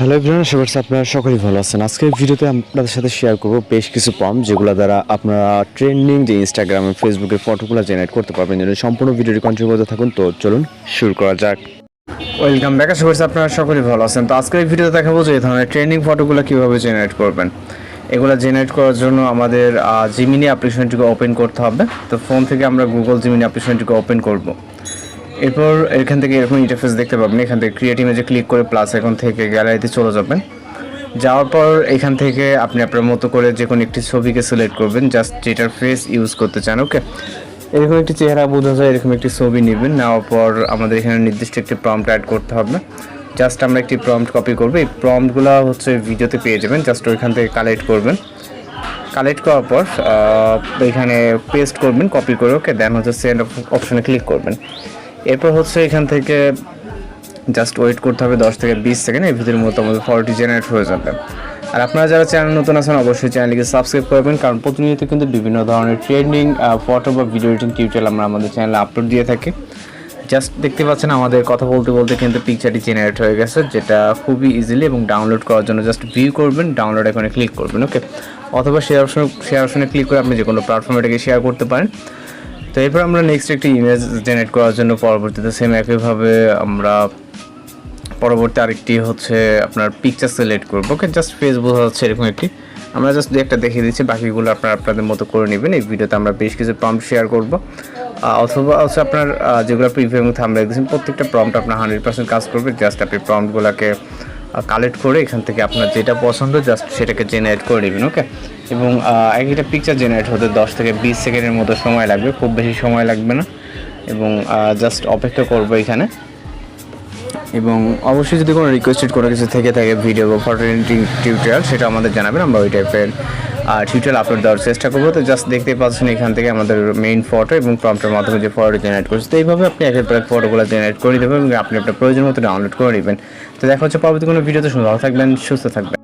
Hello everyone করছি আপনারা সকলেই ভালো আছেন। আজকের ভিডিওতে আপনাদের সাথে শেয়ার করব বেশ কিছু প্রম্পট যেগুলো দ্বারা আপনারা ট্রেন্ডিং যে ইনস্টাগ্রাম এবং ফেসবুকের ফটোগুলো জেনারেট করতে পারবেন। যদি সম্পূর্ণ ভিডিওটি কন্টিনিউ করতে থাকুন, তো চলুন শুরু করা যাক। ওয়েলকাম ব্যাক আশা করছি আপনারা সকলেই ভালো আছেন। তো আজকের এই ভিডিওতে দেখাবো যে এই ধরনের ট্রেন্ডিং ফটোগুলো কীভাবে জেনারেট করবেন। এগুলো জেনারেট করার জন্য আমাদের জিমিনি অ্যাপ্লিকেশনটিকে ওপেন করতে হবে। তো ফোন থেকে আমরা গুগল জিমিনি অ্যাপ্লিকেশনটিকে ওপেন করব। এরপর এখান থেকে এরকম ইন্টারফেস দেখতে পাবেন। এখান থেকে ক্রিয়েট ইমেজে ক্লিক করে প্লাস এখন থেকে গ্যালারিতে চলে যাবেন। যাওয়ার পর এখান থেকে আপনি আপনার মতো করে যে কোনো একটি ছবিকে সিলেক্ট করবেন। জাস্ট যেটার ফেস ইউজ করতে চান ওকে এরকম একটি চেহারা বোঝা যায়, এরকম একটি ছবি নেবেন। নেওয়ার পর আমাদের এখানে নির্দিষ্ট একটি প্রম্পট অ্যাড করতে হবে। জাস্ট আমরা একটি প্রম্পট কপি করব। এই প্রম্পটগুলো হচ্ছে ভিডিওতে পেয়ে যাবেন। জাস্ট ওইখান থেকে কালেক্ট করবেন। কালেক্ট করার পর এখানে পেস্ট করবেন কপি করে ওকে দেন হচ্ছে সেন্ড অপশনে ক্লিক করবেন। এরপর হচ্ছে এখান থেকে জাস্ট ওয়েট করতে হবে দশ থেকে বিশ সেকেন্ড, এর ভিতরের মতো আমাদের ফটোটি জেনারেট হয়ে যাবে। আর আপনারা যারা চ্যানেল নতুন আছেন, অবশ্যই চ্যানেলটিকে সাবস্ক্রাইব করবেন, কারণ প্রতিনিয়ত কিন্তু বিভিন্ন ধরনের ট্রেন্ডিং ফটো বা ভিডিও এডিটিং টিউটোরিয়াল আমরা আমাদের চ্যানেলে আপলোড দিয়ে থাকি। জাস্ট দেখতে পাচ্ছেন আমাদের কথা বলতে বলতে কিন্তু পিকচারটি জেনারেট হয়ে গেছে, যেটা খুবই ইজিলি এবং ডাউনলোড করার জন্য জাস্ট ভিউ করবেন ডাউনলোড এখানে ক্লিক করবেন ওকে অথবা শেয়ার অপশন শেয়ার অপশনে ক্লিক করে আপনি যে কোনো প্ল্যাটফর্মে এটাকে শেয়ার করতে পারেন। তো এরপর আমরা নেক্সট একটি ইমেজ জেনারেট করার জন্য পরবর্তীতে সেম একইভাবে আমরা পরবর্তী আরেকটি হচ্ছে আপনার পিকচার সিলেক্ট করব। ওকে জাস্ট ফেস বোঝা যাচ্ছে এরকম একটি। আমরা জাস্ট দু একটা দেখিয়ে দিচ্ছি, বাকিগুলো আপনারা আপনাদের মতো করে নেবেন। এই ভিডিওতে আমরা বেশ কিছু প্রম্পট শেয়ার করব। অথবা হচ্ছে আপনার যেগুলো প্রিভিউ এবং থামলে প্রত্যেকটা প্রম্পট আপনার হান্ড্রেড পার্সেন্ট কাজ করবে। জাস্ট আপনি প্রম্পটগুলোকে কালেক্ট করে এখান থেকে আপনার যেটা পছন্দ জাস্ট সেটাকে জেনারেট করে নেবেন ওকে এবং এক একটা পিকচার জেনারেট হতে দশ থেকে বিশ সেকেন্ডের মতো সময় লাগবে, খুব বেশি সময় লাগবে না। এবং জাস্ট অপেক্ষা করব এখানে। এবং অবশ্যই যদি কোনো রিকোয়েস্টেড কোনো কিছু থেকে থাকে ভিডিও বা ফটো এডিটিং টিউটোরিয়াল সেটা আমাদের জানাবেন, আমরা ওই টাইপের টিউটোরিয়াল আপলোড দেওয়ার চেষ্টা করব। তো জাস্ট দেখতে পাচ্ছেন এখান থেকে আমাদের মেইন ফটো এবং প্রম্পটের মাধ্যমে যে ফটো জেনারেট করছে। তো এইভাবে আপনি একের পর এক ফটোগুলো জেনারেট করে দেবেন এবং আপনি আপনার প্রয়োজন মতো ডাউনলোড করে নেবেন। তো দেখা হচ্ছে পরবর্তী কোনো ভিডিওতে ভালো থাকবেন, সুস্থ থাকবেন।